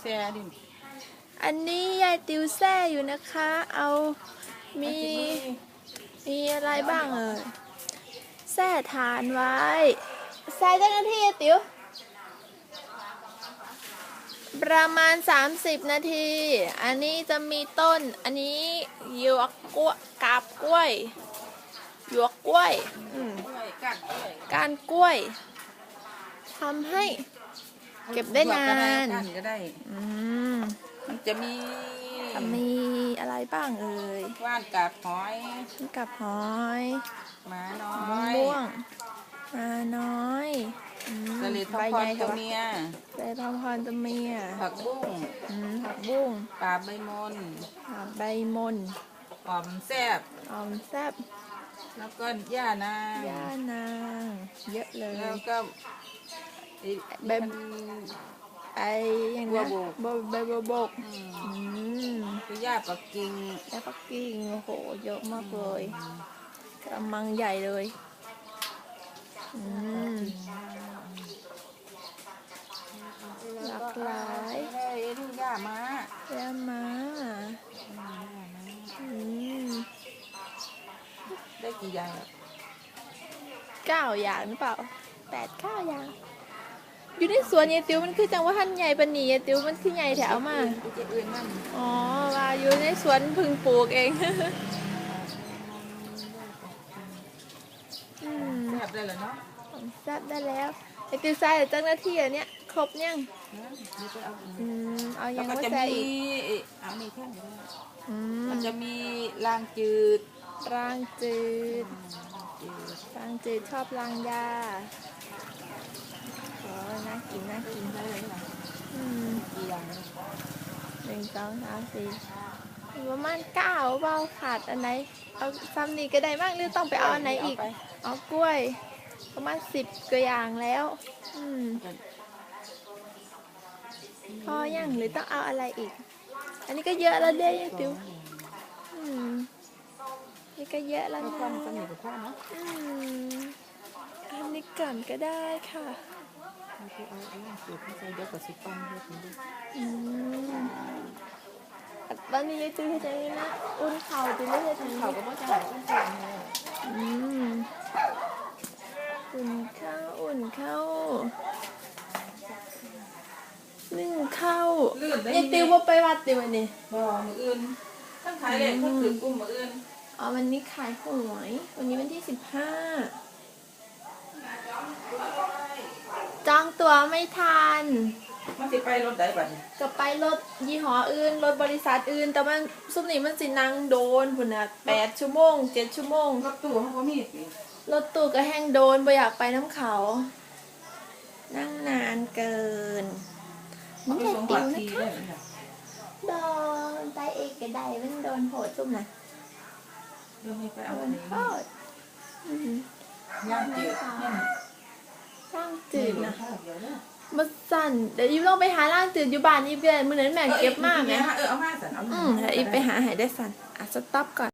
แซ่ดิอันนี้ยายติวแซ่อยู่นะคะ เอามี มีอะไรบ้างเอ่ยแซ่ฐานไว้ใส่เจ้าหน้าที่ติว ประมาณ 30 นาที อันนี้จะมีต้น อันนี้หยวกกล้วยกาบกล้วยหยวกกล้วย อืมกล้วยกัดกล้วยการกล้วยทำให้ เก็บได้นานหยวกก็ได้ก้านก็ได้ อืมมันจะมีมีอะไรบ้างเอ่ยว่านกับหอยกับหอยหมาน้อมะยม่วงมาน้อยอืมสลิดทองใบพรใหญ่ตัวค่ะเมียใบทองพรตัวเมียผักบุ้งอืมผักบุ้งปลาใบมนอ่าใบมนหอมแซ่บออมแซ่บแล้วก็ย่านางย่านาง เยอะเลยแล้วก็ไอ้ ใบมันไออย่างบัวนะบกบใบบัวบกอืมอืมคือย่าปักกิ่งแล้วปักกิ่งโอ้โหเยอะมากเลยกระมังใหญ่เลยอืมหลากหลายไอ้นี่ย่าม้าย่ามาอืมได้กี่อย่างอะเก้าอย่างหรือเปล่าแปดเก้าอย่าง อยู่ในสวนยายติวมันคือจังว่าท่านใหญ่ปานนียายติวมันคือใหญ่แถวมาไปเจ็ดเอื่นนั่นอ๋อว่าอยู่ในสวนเพึ่งปลูกเองอืมแซ่บได้แล้วเนาะผมทราบได้แล้วไอติวใส่เจ้าหน้าที่อันเนี้ยครบยังนะนี่ก็เอาอืมเอาแล้ยัวงก็ไม่จะใส่มีอีกเอามีแค่นี้อืมมันจะมีลางจืดรางจืดจืดรางจืดชอบรางยาโอ้ น่ากินน่ากินเลยนะอืมกี่อย่างนะหนึ่งสองสามสี่ประมาณเก้าเบาขาดอันไหนเอาซ้ำนี้ก็ได้บ้างหรือต้องไปเอาอันไหนอีกเอากล้วย ประมาณสิบกว่าอย่างแล้ว อืมพอยังหรือต้องเอาอะไรอีก อันนี้ก็เยอะแล้วเด้ยังติวอืมนี่ก็เยอะแล้วนะควันสนิทกับข้าเนาะอืมอันนี้ก่อนก็ได้ค่ะ ไม่ใช่เอาไอ้ลางจืดไม่ใช่เดี๋ยวกับสิปันเดี๋ยวกินดูอืมตอนนี้ยายติวจะยังนะ อุ่นเข่าติวไม่ใช่ถึงเขาก็ไม่จะหายต้องเสียเลยอืมอุ่นข้าวอุ่นข้าวนึ่งข้าวลื่ยติวว่าไปวัดติวันนี้บ่มืออื่นทั้งขายเลยทั้งถือกุ้งมืออื่นอ๋อวันนี้ขายหวยวันนี้วันที่สิบห้า ไม่ทัน มันสิไปรถได้บัดนี้ก็ไปรถยี่ห้ออื่น รถบริษัทอื่น แต่มันซุมนี้มันสินั่งโดนพุ่นน่ะแปดชั่วโมงเจ็ดชั่วโมง รถตู้เขาก็มีสิรถตู้ก็แห้งโดนบ่อยากไปน้ำเขา นั่งนานเกินเขานี่ไปแต่ส่งติบัวตรนะทีคะได้ไหมล่ะโดนไตเอกกระไดมันโดนโหดซุ่มนะเดี๋ยวให้ไปโดเอาอันนนี้โหดอืมย่างจืดเนี่ย ร่างจืดนะมาสั่นเดี๋ยวอีฟต้องไปหาร่างจืดอยู่บ้านอีฟเลยมือนั้นแม่เก็บมากเอนะออเอามาสั่นเอาอืมเดี๋ยวอีฟไปหาหายได้สั่นอะสต็อปก่อน